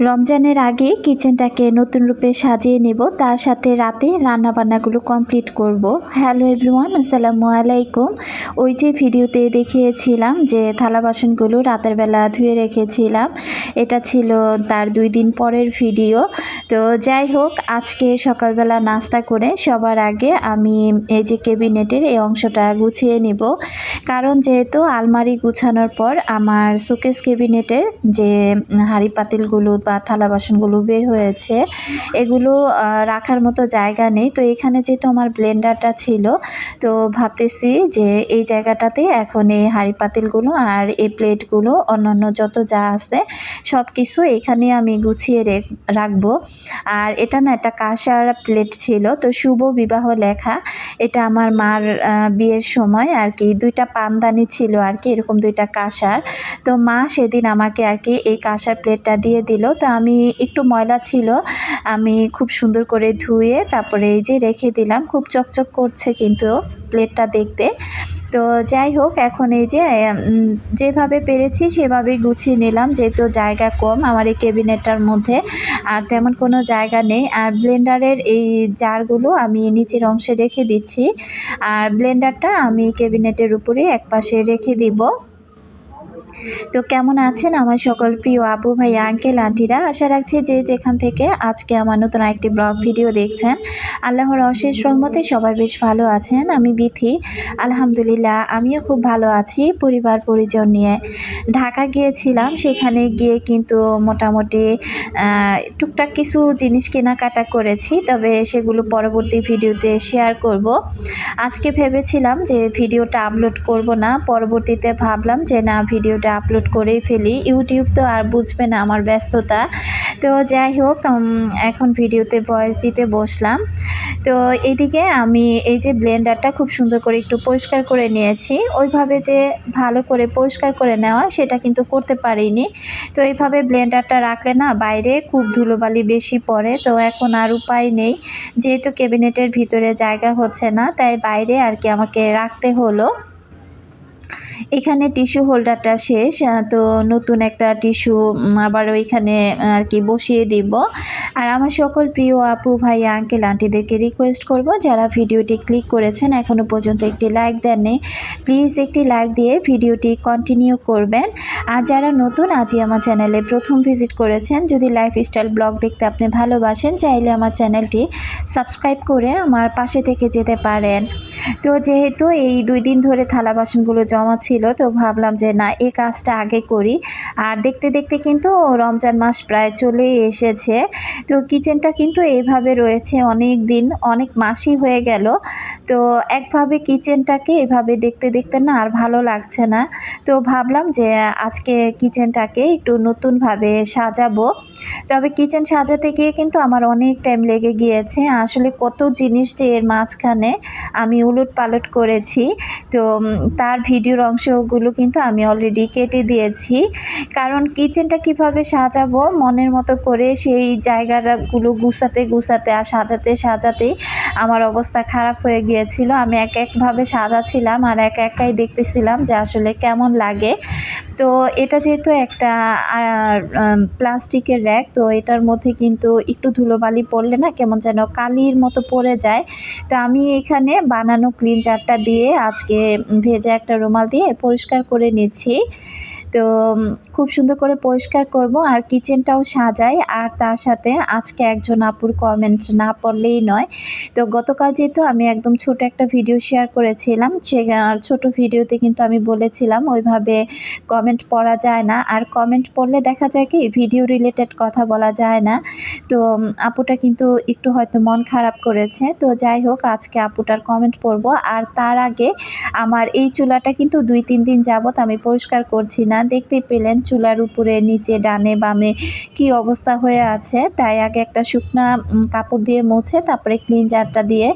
রমজানের আগে কিচেনটাকে নতুন রূপে সাজিয়ে নেব। তার সাথে রাতে রান্নাবান্নাগুলো কমপ্লিট করব। হ্যালো এভরিওয়ান, আসসালামু আলাইকুম। ওই যে ভিডিওতে দেখিয়েছিলাম যে থালা বাসনগুলো রাতের বেলা ধুয়ে রেখেছিলাম। এটা ছিল তার দুই দিন পরের ভিডিও। তো যাই হোক, আজকে সকালবেলা নাস্তা করে সবার আগে আমি এই যে কেবিনেটের এই অংশটা গুছিয়ে নিব। কারণ যেহেতু আলমারি গুছানোর পর আমার শোকেস কেবিনেটের যে হাঁড়ি পাতিলগুলো বা থালা বাসনগুলো বের হয়েছে। এগুলো রাখার মতো জায়গা নেই। তো এখানে যেহেতু আমার ব্লেন্ডারটা ছিল, তো ভাবতেছি যে এই জায়গাটাতে এখন এই হাঁড়ি পাতিলগুলো আর এই প্লেটগুলো, অন্যান্য যত যা আছে সব কিছু এখানে আমি গুছিয়ে রেখ- রাখব। আর এটা না একটা কাঁসার প্লেট ছিল, তো শুভ বিবাহ লেখা। এটা আমার মার বিয়ের সময় আর কি দুইটা পানদানি ছিল আর কি এরকম দুইটা কাঁসার। তো মা সেদিন আমাকে আর কি এই কাঁসার প্লেটটা দিয়ে দিল। তো আমি, একটু ময়লা ছিল, আমি খুব সুন্দর করে ধুয়ে তারপরে এই যে রেখে দিলাম, খুব চকচক করছে কিন্তু প্লেটটা দেখতে। তো যাই হোক, এখন এই যে যেভাবে পেরেছি সেভাবেই গুছিয়ে নিলাম, যেহেতু জায়গা কম আমার এই ক্যাবিনেটটার মধ্যে, আর তেমন কোনো জায়গা নেই। আর ব্লেন্ডারের এই জারগুলো আমি নিচের অংশে রেখে দিচ্ছি, আর ব্লেন্ডারটা আমি ক্যাবিনেটের উপরে একপাশে রেখে দিব। তো কেমন আছেন আমার সকল প্রিয় আপু ভাই আঙ্কেল আন্টিরা আশা রাখছি যে যেখান থেকে আজকে আমার নতুন একটি ব্লগ ভিডিও দেখছেন, আল্লাহর অশেষ রহমতে সবাই বেশ ভালো আছেন, আমি বিথি। আলহামদুলিল্লাহ, আমিও খুব ভালো আছি পরিবার, পরিজন নিয়ে। ঢাকা গিয়েছিলাম, সেখানে গিয়ে কিন্তু মোটামুটি টুকটাক কিছু জিনিস কেনাকাটা করেছি, তবে সেগুলো পরবর্তী ভিডিওতে শেয়ার করব। আজকে ভেবেছিলাম যে ভিডিওটা আপলোড করব না, পরবর্তীতে ভাবলাম যে না, ভিডিওটা আপলোড করেই ফেলি। ইউটিউব তো আর বুঝবে না আমার ব্যস্ততা। তো যাই হোক এখন ভিডিওতে ভয়েস দিতে বসলাম। তো এইদিকে আমি এই যে ব্লেন্ডারটা খুব সুন্দর করে একটু পরিষ্কার করে নিয়েছি। ওইভাবে যে ভালো করে পরিষ্কার করে নেওয়া, সেটা কিন্তু করতে পারিনি। তো এইভাবে ব্লেন্ডারটা রাখলে না, বাইরে খুব ধুলোবালি বেশি পড়ে। তো এখন আর উপায় নেই। যেহেতু ক্যাবিনেটের ভিতরে জায়গা হচ্ছে না, তাই বাইরে আর কি আমাকে রাখতে হলো। এখানে টিস্যু হোল্ডারটা শেষ তো নতুন একটা টিস্যু আবার ওইখানে আর কি বসিয়ে দিব। আর আমার সকল প্রিয় আপু, ভাই, আঙ্কেল, আন্টিদেরকে রিকোয়েস্ট করব, যারা ভিডিওটি ক্লিক করেছেন এখনও পর্যন্ত একটি লাইক দেননি প্লিজ একটি লাইক দিয়ে ভিডিওটি কন্টিনিউ করবেন। আর যারা নতুন, আজই আমার চ্যানেলে প্রথম ভিজিট করেছেন, যদি লাইফস্টাইল ব্লগ দেখতে আপনি ভালোবাসেন, চাইলে আমার চ্যানেলটি সাবস্ক্রাইব করে আমার পাশে থেকে যেতে পারেন। তো যেহেতু এই দুই দিন ধরে থালা বাসনগুলো জমা ছিল, তো ভাবলাম যে না, এই কাজটা আগে করি। আর দেখতে দেখতে কিন্তু রমজান মাস প্রায় চলেই এসেছে। তো কিচেনটা কিন্তু এইভাবে রয়েছে অনেক দিন, অনেক মাসই হয়ে গেল। তো একভাবে কিচেনটাকে এভাবে দেখতে দেখতে না আর ভালো লাগছে না। তো ভাবলাম যে আজকে কিচেনটাকে একটু নতুনভাবে সাজাবো। তবে কিচেন সাজাতে গিয়ে কিন্তু আমার অনেক টাইম লেগে গিয়েছে। আসলে কত জিনিস যে এর মাঝখানে আমি উলট পালট করেছি। তো তার ভিডিওর অংশগুলো কিন্তু আমি অলরেডি কেটে দিয়েছি। কারণ কিচেনটা কীভাবে সাজাবো, মনের মতো করে সেই জায়গাগুলো গুছাতে গুছাতে আর সাজাতে সাজাতে আমার অবস্থা খারাপ হয়ে গিয়েছিল। আমি এক একভাবে সাজাছিলাম আর এক একাই দেখতেছিলাম যে আসলে কেমন লাগে। তো এটা যেহেতু একটা প্লাস্টিকের র্যাক তো এটার মধ্যে কিন্তু একটু ধুলোবালি পড়লে না কেমন যেন কালির মতো পড়ে যায়। তো আমি এখানে বানানো ক্লিনজারটা দিয়ে আজকে ভেজা একটা রুমাল দিয়ে পরিষ্কার করে নিচ্ছি। তো খুব সুন্দর করে পরিষ্কার করব। আর কিচেনটাও সাজাই। আর তার সাথে আজকে একজন আপুর কমেন্ট না পড়লেই নয়। তো, গতকাল যেহেতু আমি একদম ছোট একটা ভিডিও শেয়ার করেছিলাম, সে, আর ছোট ভিডিওতে কিন্তু আমি বলেছিলাম, ওইভাবে কমেন্ট পড়া যায় না। আর কমেন্ট পড়লে দেখা যায় কি ভিডিও রিলেটেড কথা বলা যায় না। তো আপুটা কিন্তু একটু হয়তো মন খারাপ করেছে। তো, যাই হোক, আজকে আপুটার কমেন্ট পড়ব। আর তার আগে আমার এই চুলাটা কিন্তু দুই, তিন দিন যাবত আমি পরিষ্কার করছি না। দেখতেই পেলেন চুলার উপরে, নিচে, ডানে, বামে কি অবস্থা হয়ে আছে। তাই আগে একটা শুকনা কাপড় দিয়ে মুছে তারপরে ক্লিনজারটা দিয়ে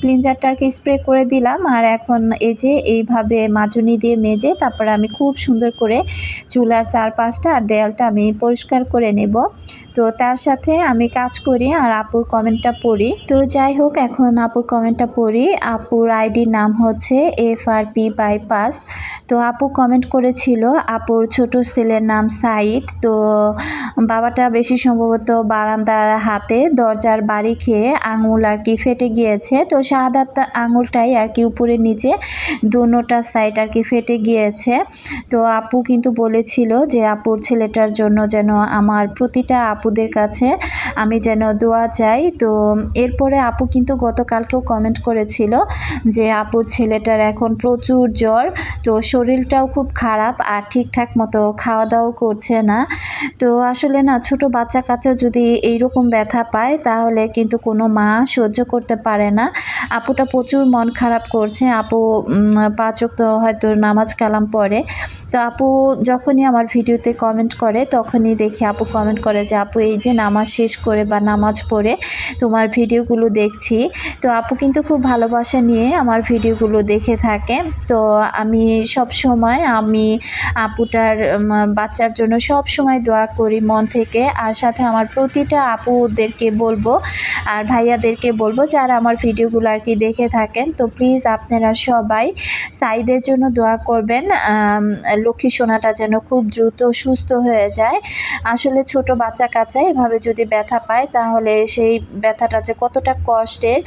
ক্লিনজারটা আর কি স্প্রে করে দিলাম। আর এখন এই যে এইভাবে মাজুনি দিয়ে মেজে তারপরে আমি খুব সুন্দর করে চুলার চারপাশটা আর দেয়ালটা আমি পরিষ্কার করে নেব। তো তার সাথে আমি কাজ করি আর আপুর কমেন্টটা পড়ি। তো যাই হোক, এখন আপুর কমেন্টটা পড়ি। আপুর আইডির নাম হচ্ছে এফ আর পি বাইপাস তো আপু কমেন্ট করেছিল, আপুর ছোট ছেলের নাম সাইদ। তো বাবাটা বেশি সম্ভবত বারান্দার হাতে দরজার বাড়ি খেয়ে আঙুল আর কি ফেটে গিয়েছে। তো শাহাদাত আঙুলটাই আর কি উপরে নিচে দোনোটা সাইড আর কি ফেটে গিয়েছে। তো আপু কিন্তু বলেছিল যে, আপুর ছেলেটার জন্য যেন আমার প্রতিটা আপুদের কাছে। আমি যেন দোয়া চাই। তো এরপরে আপু কিন্তু গতকালকেও কমেন্ট করেছিল যে, আপুর ছেলেটার এখন প্রচুর জ্বর, তো শরীরটাও খুব খারাপ আর ঠিকঠাক মতো খাওয়া দাওয়া করছে না। তো আসলে না, ছোট বাচ্চা কাচ্চা যদি এইরকম ব্যথা পায়, তাহলে কিন্তু কোনো মা সহ্য করতে পারে না। আপুটা প্রচুর মন খারাপ করছে। আপু পাচক তো হয়তো নামাজ কালাম পড়ে। তো আপু যখনই আমার ভিডিওতে কমেন্ট করে, তখনই দেখি আপু কমেন্ট করে যে আপু, এই যে নামাজ শেষ করে বা নামাজ পড়ে তোমার ভিডিওগুলো দেখছি, তো আপু কিন্তু খুব ভালোবাসা নিয়ে আমার ভিডিওগুলো দেখে থাকে। তো আমি সব সময় আমি আপুটার বাচ্চার জন্য সব সময় দোয়া করি মন থেকে। আর সাথে আমার প্রতিটা আপুদেরকে বলব আর ভাইয়াদেরকে বলব যারা আমার ভিডিওগুলো আর কি দেখে থাকেন, তো প্লিজ আপনারা সবাই সাইদের জন্য দোয়া করবেন। লক্ষ্মী সোনাটা যেন খুব দ্রুত সুস্থ হয়ে যায়। আসলে ছোট বাচ্চা কাচ্চা এভাবে যদি ব্যথা পায়, তাহলে সেই ব্যথাটা যে কতটা কষ্টের।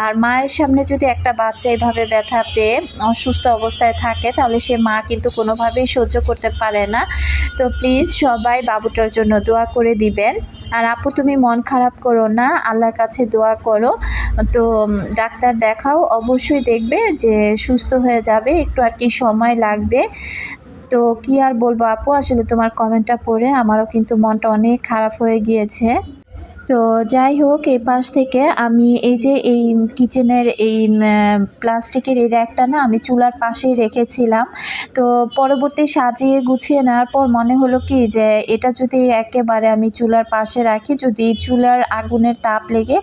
আর মায়ের সামনে যদি একটা বাচ্চা এভাবে ব্যথা পেয়ে অসুস্থ অবস্থায় থাকে, তাহলে সে মা কিন্তু কোনোভাবেই সহ্য করতে পারে না। তো প্লিজ সবাই বাবুটার জন্য দোয়া করে দিবেন। আর আপু, তুমি মন খারাপ করো না, আল্লাহর কাছে দোয়া করো। তো ডাক্তার দেখাও, অবশ্যই দেখবে যে সুস্থ হয়ে যাবে, একটু আর কি সময় লাগবে। তো কি আর বলব আপু? আসলে তোমার কমেন্টটা পড়ে আমারও কিন্তু মনটা অনেক খারাপ হয়ে গিয়েছে। তো যাই হোক এই পাশ থেকে আমি এই যে এই কিচেনের এই প্লাস্টিকের এই র্যাকটা না আমি চুলার পাশেই রেখেছিলাম। তো পরবর্তী সাজিয়ে গুছিয়ে নেওয়ার পর মনে হলো কি যে এটা যদি একেবারে আমি চুলার পাশে রাখি, যদি চুলার আগুনের তাপ লেগে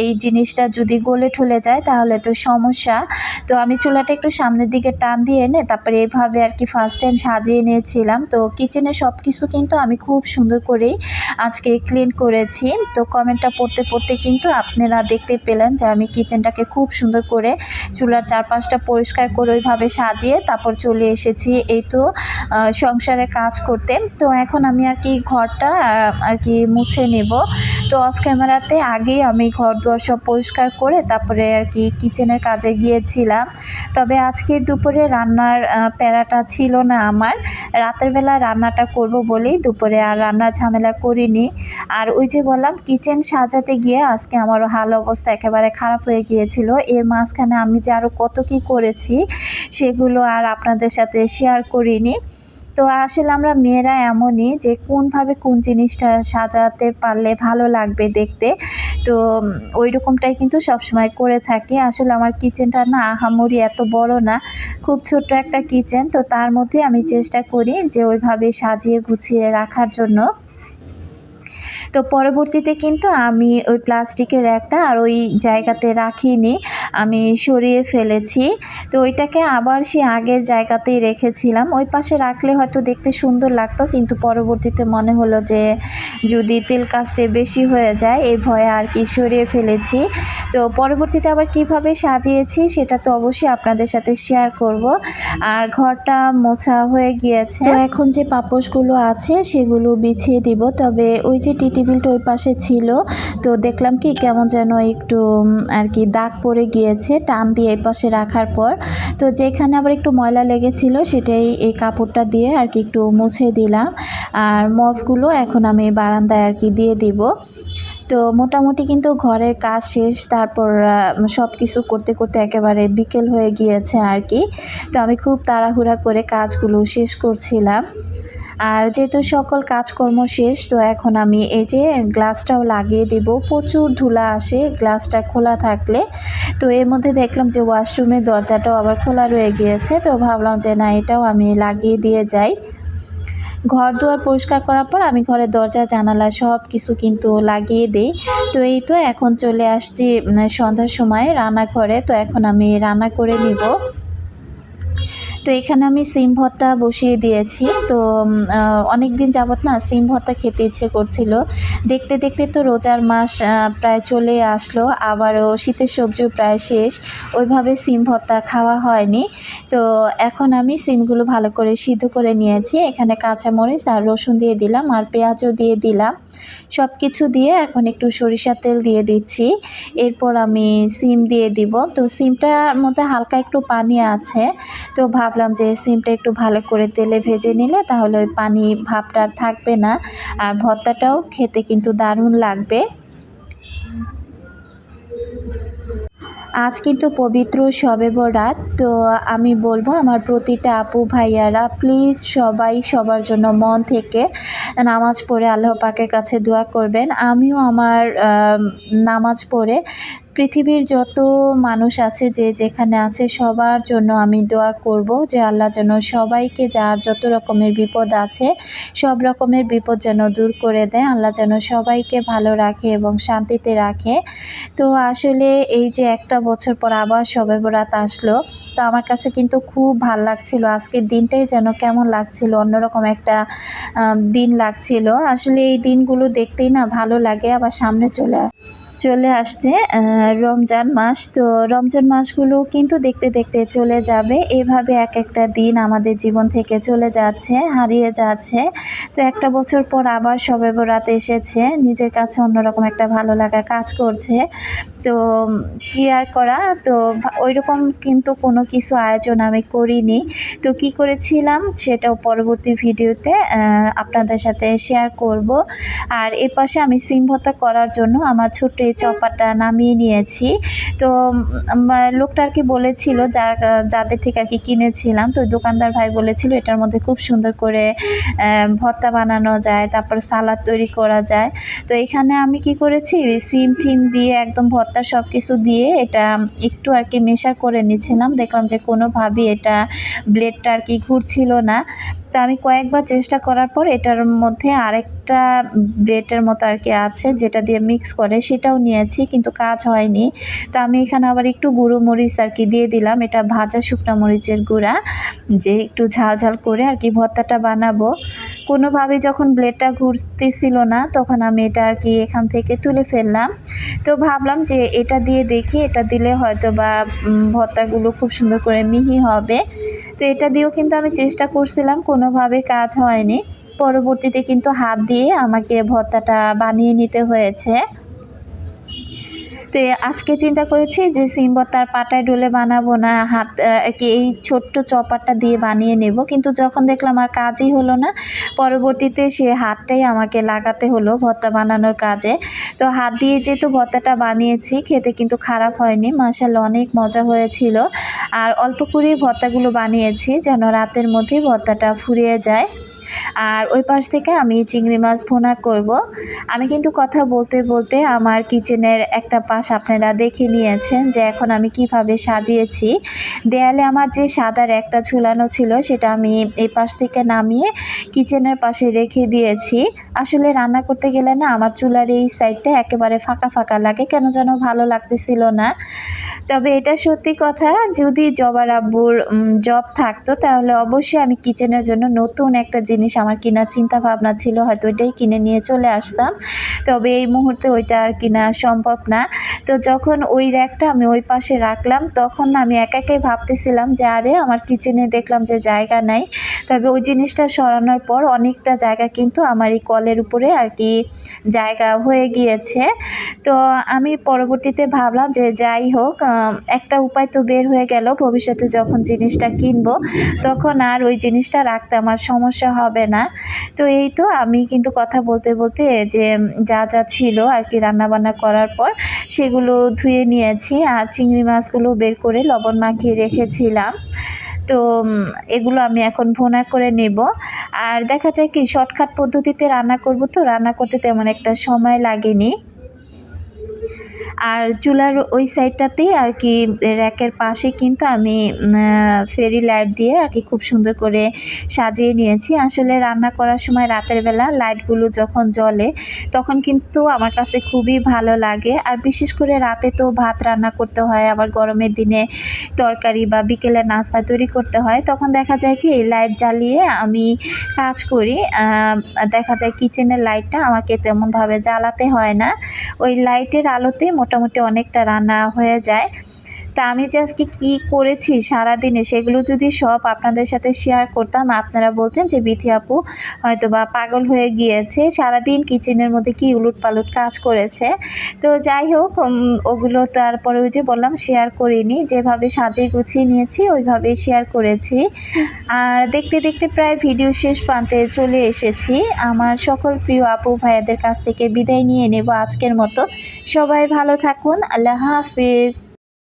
এই জিনিসটা যদি গলে ঠলে যায় তাহলে তো সমস্যা। তো আমি চুলাটা একটু সামনের দিকে টান দিয়ে এনে তারপরে এভাবে আর কি ফার্স্ট টাইম সাজিয়ে নিয়েছিলাম। তো কিচেনে সব কিছু কিন্তু আমি খুব সুন্দর করেই আজকে ক্লিন করেছি। তো কমেন্টটা পড়তে পড়তে কিন্তু আপনারা দেখতে পেলেন যে আমি কিচেনটাকে খুব সুন্দর করে চুলার চারপাশটা পরিষ্কার করে ওইভাবে সাজিয়ে তারপর চলে এসেছি এই তো সংসারে কাজ করতে। তো এখন আমি আর কি ঘরটা আর কি মুছে নেব। তো অফ ক্যামেরাতে আগেই আমি ঘর দুয়ার সব পরিষ্কার করে তারপরে আর কি কিচেনের কাজে গিয়েছিলাম। তবে আজকের দুপুরে রান্নার প্যারাটা ছিল না আমার। রাতের বেলা রান্নাটা করব বলেই দুপুরে আর রান্নার ঝামেলা করিনি। আর ওই যে বললাম কিচেন সাজাতে গিয়ে আজকে আমারও হাল অবস্থা একেবারে খারাপ হয়ে গিয়েছিল। এর মাঝখানে আমি যে আরও কত কী করেছি, সেগুলো আর আপনাদের সাথে শেয়ার করিনি। তো আসলে আমরা মেয়েরা এমনই যে কোনভাবে কোন জিনিসটা সাজাতে পারলে ভালো লাগবে দেখতে, তো ওই রকমটাই কিন্তু সবসময় করে থাকি। আসলে আমার কিচেনটা না আহামরি এত বড় না, খুব ছোট্ট একটা কিচেন। তো তার মধ্যে আমি চেষ্টা করি যে ওইভাবে সাজিয়ে গুছিয়ে রাখার জন্য। তো পরবর্তীতে কিন্তু আমি ওই প্লাস্টিকের একটা আর ওই জায়গাতে রাখিনি, আমি সরিয়ে ফেলেছি। তো ওইটাকে আবার সে আগের জায়গাতেই রেখেছিলাম। ওই পাশে রাখলে হয়তো দেখতে সুন্দর লাগতো, কিন্তু পরবর্তীতে মনে হলো যে যদি তেল কাজটে বেশি হয়ে যায় এই ভয়ে আর কি সরিয়ে ফেলেছি। তো পরবর্তীতে আবার কীভাবে সাজিয়েছি সেটা তো অবশ্যই আপনাদের সাথে শেয়ার করব। আর ঘরটা মোছা হয়ে গিয়েছে। এখন যে পাপোশগুলো আছে সেগুলো বিছিয়ে দিব, তবে ওই যে টি টেবিলটা ওই পাশে ছিল। তো দেখলাম কি কেমন যেন একটু আর কি দাগ পড়ে গিয়েছে টান দিয়ে এই পাশে রাখার পর। তো যেখানে আবার একটু ময়লা লেগেছিল সেটাই এই কাপড়টা দিয়ে আর কি একটু মুছে দিলাম। আর মফগুলো এখন আমি বারান্দায় আর কি দিয়ে দিব। তো মোটামুটি কিন্তু ঘরের কাজ শেষ, তারপর সব কিছু করতে করতে একেবারে বিকেল হয়ে গিয়েছে আর কি। তো আমি খুব তাড়াহুড়া করে কাজগুলো শেষ করছিলাম। আর যেহেতু সকল কাজকর্ম শেষ, তো এখন আমি এই যে গ্লাসটাও লাগিয়ে দেব। প্রচুর ধুলা আসে গ্লাসটা খোলা থাকলে। তো এর মধ্যে দেখলাম যে ওয়াশরুমের দরজাটাও আবার খোলা রয়ে গিয়েছে, তো ভাবলাম যে না, এটাও আমি লাগিয়ে দিয়ে যাই। ঘর দুয়ার পরিষ্কার করার পর আমি ঘরের দরজা, জানালা সব কিছু কিন্তু লাগিয়ে দিই। তো এই তো এখন চলে আসছি সন্ধ্যার সময় রান্নাঘরে। তো এখন আমি রান্না করে নিব। তো এখানে আমি সিম ভর্তা বসিয়ে দিয়েছি। তো অনেক দিন যাবত না সিম ভর্তা খেতে ইচ্ছে করছিল। দেখতে দেখতে তো রোজার মাস প্রায় চলে আসলো। আবারও শীতের সবজিও প্রায় শেষ। ওইভাবে সিম ভর্তা খাওয়া হয়নি। তো, এখন আমি সিমগুলো ভালো করে সিদ্ধ করে নিয়েছি। এখানে কাঁচামরিচ আর রসুন দিয়ে দিলাম আর পেঁয়াজও দিয়ে দিলাম। সব কিছু দিয়ে এখন একটু সরিষার তেল দিয়ে দিচ্ছি। এরপর আমি সিম দিয়ে দিব। তো, সিমটার মধ্যে হালকা একটু পানি আছে। তো ভাবলাম যে সিমটা একটু ভালো করে তেলে ভেজে নিলে তাহলে ওই পানি ভাবটা আর থাকবে না। আর ভর্তাটাও খেতে কিন্তু দারুণ লাগবে। আজ কিন্তু পবিত্র শবে বরাত, তো আমি বলব আমার প্রতিটা আপু, ভাইয়ারা প্লিজ সবাই সবার জন্য মন থেকে নামাজ পড়ে আল্লাহ পাকের কাছে দোয়া করবেন। আমিও আমার নামাজ পড়ে পৃথিবীর যত মানুষ আছে, যে যেখানে আছে, সবার জন্য আমি দোয়া করব যে আল্লাহ যেন সবাইকে যার যত রকমের বিপদ আছে, সব রকমের বিপদ যেন দূর করে দেয়। আল্লাহ যেন সবাইকে ভালো রাখে এবং শান্তিতে রাখে। তো আসলে এই যে একটা বছর পর আবার সবে বরাত আসলো, তো আমার কাছে কিন্তু খুব ভালো লাগছিল। আজকের দিনটাই যেন কেমন লাগছিল, অন্যরকম একটা দিন লাগছিল। আসলে এই দিনগুলো দেখতেই না ভালো লাগে, আবার সামনে চলে চলে আসছে রমজান মাস। তো রমজান মাসগুলো কিন্তু দেখতে দেখতে চলে যাবে। এভাবে এক একটা দিন আমাদের জীবন থেকে চলে যাচ্ছে, হারিয়ে যাচ্ছে। তো একটা বছর পর আবার সবে বরাত এসেছে। নিজের কাছে অন্যরকম একটা ভালো লাগা কাজ করছে। তো কি আর করা? তো ওই রকম কিন্তু কোনো কিছু আয়োজন আমি করিনি। তো, কি করেছিলাম সেটাও পরবর্তী ভিডিওতে আপনাদের সাথে শেয়ার করব। আর এর পাশে আমি সিম ভর্তা করার জন্য আমার ছোট্ট এই চপাটা নামিয়ে নিয়েছি। তো লোকটা আর কি বলেছিল, যার, যাদের থেকে আর কি কিনেছিলাম, তো দোকানদার ভাই বলেছিল, এটার মধ্যে খুব সুন্দর করে ভর্তা বানানো যায়, তারপর সালাদ তৈরি করা যায়। তো, এখানে আমি কি করেছি? সিম টিম দিয়ে একদম ভর্তা সব কিছু দিয়ে এটা একটু আর কি মেশা করে নিচ্ছিলাম। দেখলাম যে কোনোভাবেই এটা ব্লেডটা আর কি ঘুরছিল না। তো আমি কয়েকবার চেষ্টা করার পর এটার মধ্যে আরেকটা ব্লেডের মতো আর কি আছে যেটা দিয়ে মিক্স করে, সেটাও নিয়েছি কিন্তু কাজ হয়নি। তো আমি এখানে আবার একটু গুঁড়ো মরিচ আর কি দিয়ে দিলাম। এটা ভাজা শুকনো মরিচের গুঁড়া, যে একটু ঝাল ঝাল করে আর কি ভর্তাটা বানাবো। কোনোভাবে যখন ব্লেডটা ঘুরতেছিল না, তখন আমি এটা আর কি এখান থেকে তুলে ফেললাম। তো ভাবলাম যে এটা দিয়ে দেখি, এটা দিলে হয়তো বা ভত্তাগুলো খুব সুন্দর করে মিহি হবে। তো এটা দিয়েও কিন্তু আমি চেষ্টা করছিলাম, কোনোভাবে কাজ হয়নি। পরবর্তীতে কিন্তু হাত দিয়ে আমাকে ভত্তাটা বানিয়ে নিতে হয়েছে। তো আজকে চিন্তা করেছি যে সিম ভর্তার পাটায় ডলে বানাবো না, হাত কি এই ছোট্ট চপারটা দিয়ে বানিয়ে নেব। কিন্তু যখন দেখলাম আর কাজই হলো না, পরবর্তীতে সে হাতটাই আমাকে লাগাতে হলো ভর্তা বানানোর কাজে। তো হাত দিয়ে যেহেতু ভর্তাটা বানিয়েছি, খেতে কিন্তু খারাপ হয়নি মাসাল্লাহ অনেক মজা হয়েছিল। আর অল্প করেই ভর্তাগুলো বানিয়েছি, যেন রাতের মধ্যেই ভর্তাটা ফুরিয়ে যায়। আর ওই পাশ থেকে আমি চিংড়ি মাছ ভুনা করব। আমি কিন্তু কথা বলতে বলতে আমার কিচেনের একটা পাশ আপনারা দেখে নিয়েছেন যে এখন আমি কীভাবে সাজিয়েছি। দেয়ালে আমার যে সাদা একটা ঝুলানো ছিল সেটা আমি এই পাশ থেকে নামিয়ে কিচেনের পাশে রেখে দিয়েছি। আসলে রান্না করতে গেলে না আমার চুলার এই সাইডটা একেবারে ফাঁকা ফাঁকা লাগে, কেন যেন ভালো লাগতেছিল না। তবে এটা সত্যি কথা, যদি জবার আব্বুর জব থাকতো তাহলে অবশ্যই আমি কিচেনের জন্য নতুন একটা জিনিস আমার কেনার চিন্তা ভাবনা ছিল, হয়তো ওইটাই কিনে নিয়ে চলে আসতাম। তবে এই মুহূর্তে ওইটা আর কিনা সম্ভব না। তো যখন ওই র্যাকটা আমি ওই পাশে রাখলাম, তখন আমি একা একাই ভাবতেছিলাম যে, আরে, আমার কিচেনে দেখলাম যে জায়গা নাই। তবে ওই জিনিসটা সরানোর পর অনেকটা জায়গা কিন্তু আমার এই কলের উপরে আর কি জায়গা হয়ে গিয়েছে। তো আমি পরবর্তীতে ভাবলাম যে, যাই হোক একটা উপায় তো বের হয়ে গেল। ভবিষ্যতে যখন জিনিসটা কিনবো, তখন আর ওই জিনিসটা রাখতে আমার সমস্যা হবে না। তো এই তো আমি কিন্তু কথা বলতে বলতে যে, যা যা ছিল আর কি রান্নাবান্না করার পর সেগুলো ধুয়ে নিয়েছি আর চিংড়ি মাছগুলো বের করে লবণ মাখিয়ে রেখেছিলাম। তো এগুলো আমি এখন ভোনা করে নেব। আর দেখা যায় কি, শর্টকাট পদ্ধতিতে রান্না করব তো, রান্না করতে তেমন একটা সময় লাগেনি। আর চুলার ওই সাইডটাতেই আর কি র্যাকের পাশে কিন্তু আমি ফেরি লাইট দিয়ে আর কি খুব সুন্দর করে সাজিয়ে নিয়েছি। আসলে রান্না করার সময় রাতের বেলা লাইটগুলো যখন জ্বলে তখন কিন্তু আমার কাছে খুবই ভালো লাগে। আর বিশেষ করে রাতে তো ভাত রান্না করতে হয়, আবার গরমের দিনে তরকারি বা বিকেলে নাস্তা তৈরি করতে হয়। তখন দেখা যায় কি লাইট জ্বালিয়ে আমি কাজ করি। দেখা যায় কিচেনের লাইটটা আমাকে তেমনভাবে জ্বালাতে হয় না। ওই লাইটের আলোতে মোটামুটি অনেকটা রান্না হয়ে যায়। তা আমি যে আজকে কী করেছি সারাদিনে সেগুলো যদি সব আপনাদের সাথে শেয়ার করতাম, আপনারা বলতেন যে, বিথি আপু হয়তো বা পাগল হয়ে গিয়েছে, সারাদিন কিচেনের মধ্যে কি উলুট পালুট কাজ করেছে? তো যাই হোক ওগুলো তারপরে ওই যে বললাম শেয়ার করিনি। যেভাবে সাজিয়ে গুছিয়ে নিয়েছি, ওইভাবেই শেয়ার করেছি। আর দেখতে দেখতে প্রায় ভিডিও শেষ প্রান্তে চলে এসেছি। আমার সকল প্রিয় আপু ভাইয়াদের কাছ থেকে বিদায় নিয়ে নেব আজকের মতো। সবাই ভালো থাকুন, আল্লাহ হাফিজ।